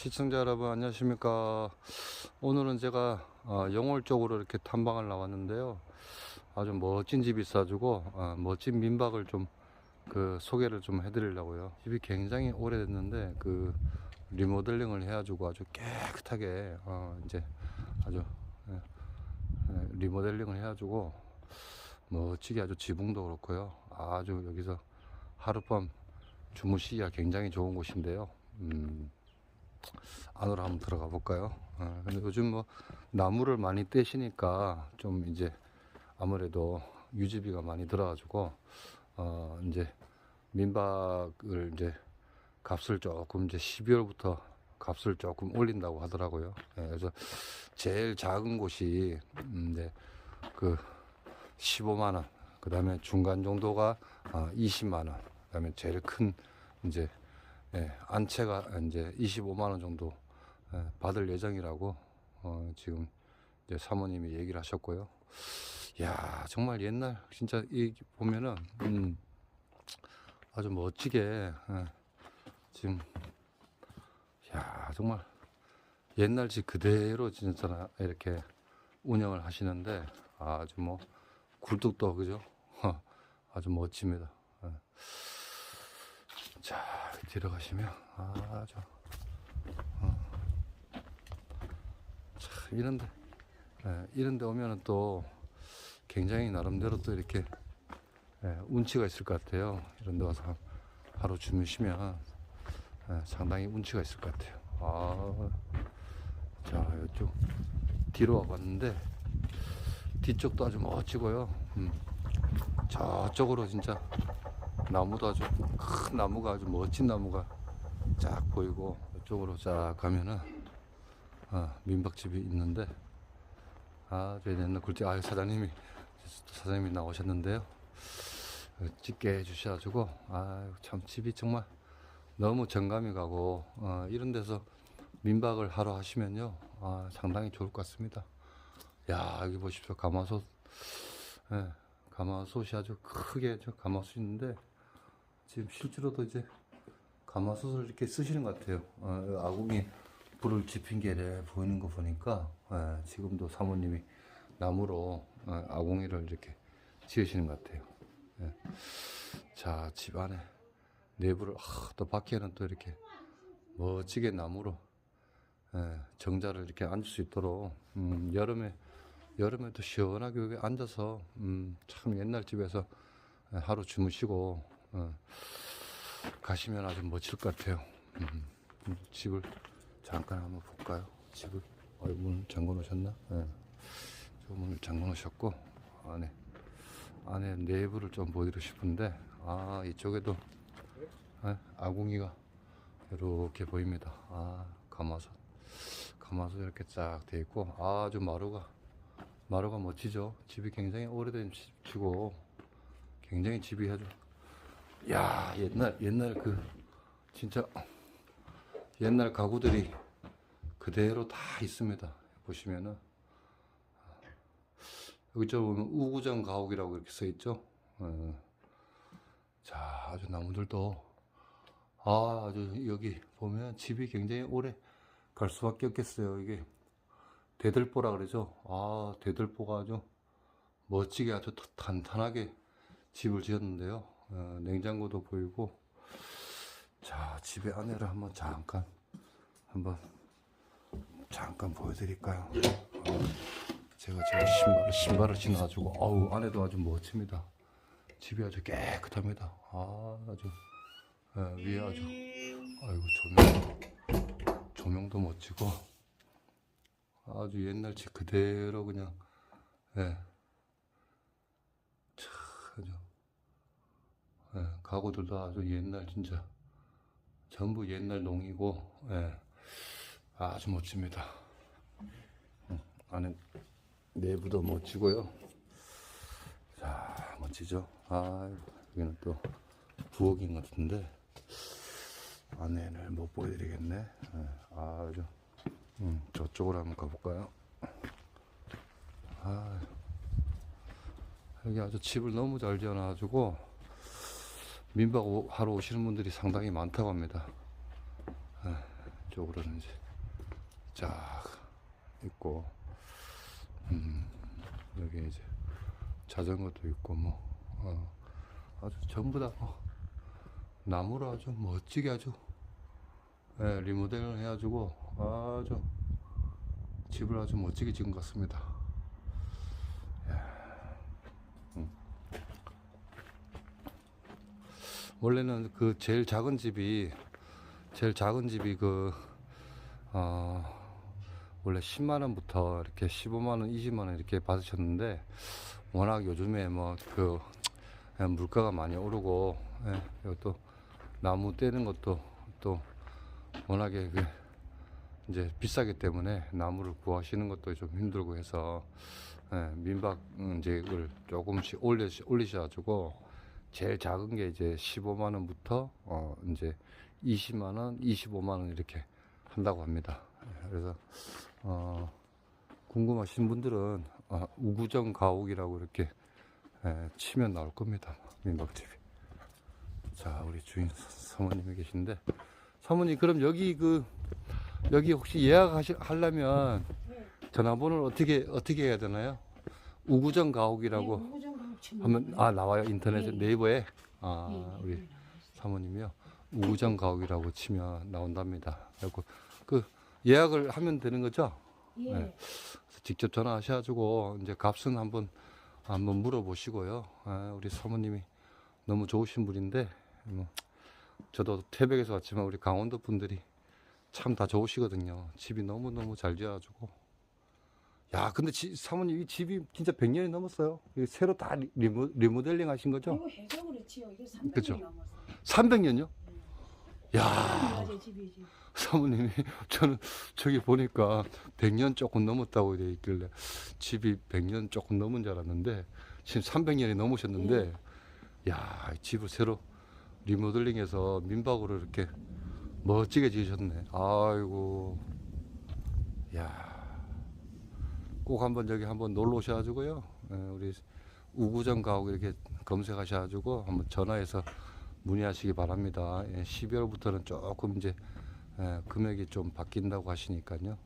시청자 여러분 안녕하십니까. 오늘은 제가 어, 영월 쪽으로 이렇게 탐방을 나왔는데요. 아주 멋진 집이 있어가지고 어, 멋진 민박을 좀 그 소개를 좀 해드리려고요. 집이 굉장히 오래됐는데 그 리모델링을 해가지고 아주 깨끗하게 어, 이제 아주 예, 예, 리모델링을 해가지고 멋지게 아주 지붕도 그렇고요. 아주 여기서 하룻밤 주무시기가 굉장히 좋은 곳인데요. 음, 안으로 한번 들어가 볼까요? 어, 근데 요즘 뭐 나무를 많이 떼시니까 좀 이제 아무래도 유지비가 많이 들어가지고 어 이제 민박을 이제 값을 조금 이제 12월부터 값을 조금 올린다고 하더라고요. 예, 그래서 제일 작은 곳이 음, 이제 그 15만 원, 그 다음에 중간 정도가 어, 20만 원, 그 다음에 제일 큰 이제 예, 안채가 이제 25만 원 정도 예, 받을 예정이라고 어, 지금 이제 사모님이 얘기를 하셨고요. 야 정말 옛날 진짜 이 보면은 음, 아주 멋지게 예, 지금 야 정말 옛날 집 그대로 진짜 이렇게 운영을 하시는데 아주 뭐 굴뚝도 그죠? 아주 멋집니다. 예. 자 들어가시면 아주 어. 참 이런데 예, 이런데 오면은 또 굉장히 나름대로 또 이렇게 예, 운치가 있을 것 같아요. 이런데 와서 한 하루 주무시면 예, 상당히 운치가 있을 것 같아요. 아, 자 이쪽 뒤로 와봤는데 뒤쪽도 아주 멋지고요. 음, 저쪽으로 진짜 나무도 아주 큰 나무가 아주 멋진 나무가 쫙 보이고 이쪽으로 쫙 가면은 어, 민박집이 있는데 아, 저 옛날 굴뚝 아 사장님이 사장님이 나오셨는데요. 어, 찍게 해주셔가지고 아참 집이 정말 너무 정감이 가고 어, 이런 데서 민박을 하러 하시면요 아, 상당히 좋을 것 같습니다. 야 여기 보십시오 가마솥 예, 가마솥이 아주 크게 저 가마솥인데 지금 실제로도 이제 가마솥을 이렇게 쓰시는 것 같아요. 어, 아궁이 불을 지핀 게 보이는 거 보니까 예, 지금도 사모님이 나무로 어, 아궁이를 이렇게 지으시는 것 같아요. 예. 자, 집 안에 내부를 아, 또 밖에는 또 이렇게 멋지게 나무로 예, 정자를 이렇게 앉을 수 있도록 음, 여름에 여름에도 시원하게 여기 앉아서 음, 참 옛날 집에서 예, 하루 주무시고 어, 가시면 아주 멋질 것 같아요. 음, 음, 집을 잠깐 한번 볼까요? 집을 어, 문 잠궈 놓으셨나? 예. 저 문을 잠궈 놓으셨고 안에 안에 내부를 좀 보여드리고 싶은데 아 이쪽에도 예, 아궁이가 이렇게 보입니다. 아 가마솥 가마솥 이렇게 쫙 돼 있고 아주 마루가 마루가 멋지죠. 집이 굉장히 오래된 집이고 굉장히 집이 아주 야 옛날 옛날 그 진짜 옛날 가구들이 그대로 다 있습니다. 보시면은 여기 저 보면 우구정 가옥이라고 이렇게 써 있죠. 어. 자 아주 나무들도 아 아주 여기 보면 집이 굉장히 오래 갈 수밖에 없겠어요. 이게 대들보라 그러죠. 아 대들보가 아주 멋지게 아주 탄탄하게 집을 지었는데요. 어, 냉장고도 보이고 자 집의 안에를 한번 잠깐 한번 잠깐 보여드릴까요? 어, 제가 제가 신발 신발을 신어가지고 어우 안에도 아주 멋집니다. 집이 아주 깨끗합니다. 아 아주 예, 위에 아주 아이고 조명 조명도 멋지고 아주 옛날 집 그대로 그냥 예. 참 아주 예, 가구들도 아주 옛날 진짜 전부 옛날 농이고 예, 아주 멋집니다. 음, 안에 내부도 멋지고요. 자 멋지죠. 아 여기는 또 부엌인 것 같은데 안에를 못 보여드리겠네. 예, 아주 음, 저쪽으로 한번 가볼까요? 아 여기 아주 집을 너무 잘 지어놔가지고 민박 오- 하러 오시는 분들이 상당히 많다고 합니다. 아, 이쪽으로는 이제 쫙 있고, 음, 여기 이제 자전거도 있고, 뭐, 어, 아주 전부 다 뭐, 나무로 아주 멋지게 아주, 예, 리모델을 해가지고 아주 집을 아주 멋지게 지은 것 같습니다. 원래는 그 제일 작은 집이 제일 작은 집이 그 어, 원래 10만 원부터 이렇게 15만 원, 20만 원 이렇게 받으셨는데 워낙 요즘에 뭐 그 물가가 많이 오르고 예, 또 나무 떼는 것도 또 워낙에 그 이제 비싸기 때문에 나무를 구하시는 것도 좀 힘들고 해서 예, 민박 이제를 조금씩 올려 올리셔가지고 제일 작은 게 이제 15만 원부터 어 이제 20만 원, 25만 원 이렇게 한다고 합니다. 예, 그래서 어 궁금하신 분들은 어, 우구정 가옥이라고 이렇게 예, 치면 나올 겁니다. 민박집이. 자, 우리 주인 사모님이 계신데 사모님 그럼 여기 그 여기 혹시 예약하시 하려면 전화번호를 어떻게 어떻게 해야 되나요? 우구정 가옥이라고 하면 아 나와요 인터넷에 네. 네이버에 아 네, 우리 네, 사모님이요 우구정 가옥이라고 치면 나온답니다. 그리고 그 예약을 하면 되는 거죠? 예. 네. 그래서 직접 전화하셔가지고 이제 값은 한번 한번 물어보시고요. 아, 우리 사모님이 너무 좋으신 분인데 뭐 저도 태백에서 왔지만 우리 강원도 분들이 참 다 좋으시거든요. 집이 너무 너무 잘 지어가지고. 야, 근데 지- 사모님 이 집이 진짜 100년이 넘었어요. 새로 다 리- 리모, 리모델링 하신 거죠? 이거 해서 그렇지요. 이거 300년 그죠? 넘었어요. 300년요? 야, 맞아 집이지. 사모님이 저는 저기 보니까 100년 조금 넘었다고 돼 있길래 집이 100년 조금 넘은 줄 알았는데 지금 300년이 넘으셨는데 야, 이 집을 새로 리모델링해서 민박으로 이렇게 멋지게 지으셨네. 아이고. 야. 꼭 한번 여기 한번 놀러 오셔가지고요. 예, 우리 우구정 가옥 이렇게 검색하셔가지고 한번 전화해서 문의하시기 바랍니다. 예, 12월부터는 조금 이제 예, 금액이 좀 바뀐다고 하시니까요.